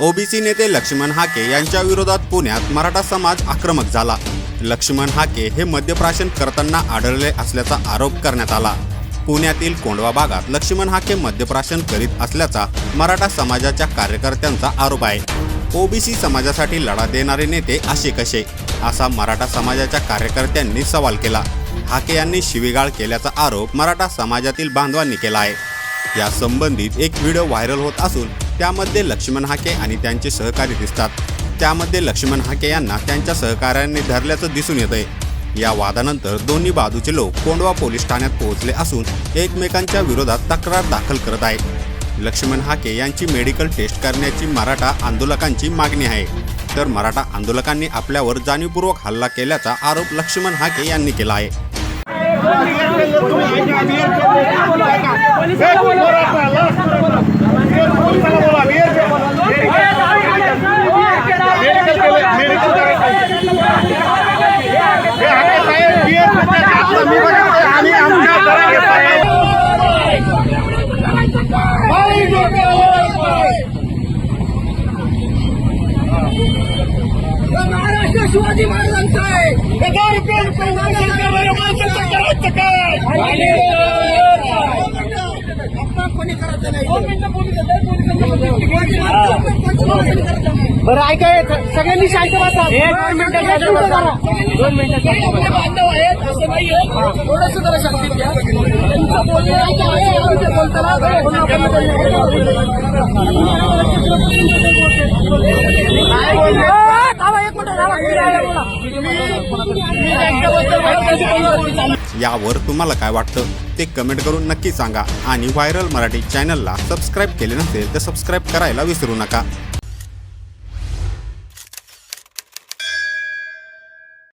OBC नेते लक्ष्मण हाके यांच्या विरोधात पुण्यात मराठा समाज आक्रमक झाला. लक्ष्मण हाके हे मद्यप्राशन करताना आढळले असल्याचा आरोप करण्यात आला. पुण्यातील कोंडवा भागात लक्ष्मण हाके मद्यप्राशन करीत असल्याचा मराठा समाजाच्या कार्यकर्त्यांचा आरोप आहे. ओबीसी समाजासाठी लढा देणारे नेते असे कसे? असा मराठा समाजाच्या कार्यकर्त्यांनी सवाल केला. हाके यांनी शिवीगाळ केल्याचा आरोप मराठा समाजातील बांधवांनी केला आहे. या संबंधित एक व्हिडिओ व्हायरल होत असून त्यामध्ये लक्ष्मण हाके आणि त्यांचे सहकारी दिसतात. त्यामध्ये लक्ष्मण हाके यांना त्यांच्या सहकाऱ्यांनी धरल्याचं दिसून येतंय. या वादानंतर दोन्ही बाजूचे लोक कोंडवा पोलीस ठाण्यात पोहोचले असून एकमेकांच्या विरोधात तक्रार दाखल करत आहेत. लक्ष्मण हाके यांची मेडिकल टेस्ट करण्याची मराठा आंदोलकांची मागणी आहे. तर मराठा आंदोलकांनी आपल्यावर जाणीवपूर्वक हल्ला केल्याचा आरोप लक्ष्मण हाके यांनी केला आहे. महाराष्ट्र शिवाजी महाराजांचा आहे. हजार रुपये रुपये करायचं काय आपण कोणी करायचं नाही. बरं ऐकाय सगळ्यांनी शांत बसा. दोन मिनिटं दोन मिनिटं बांधव आहेत असं नाही थोडस जरा शांती तुमचं बोलणं बोलताना बोलतो. यावर तुम्हाला काय वाटतं ते कमेंट करून नक्की सांगा. आणि व्हायरल मराठी चॅनलला सबस्क्राईब केले नसेल तर सबस्क्राईब करायला विसरू नका.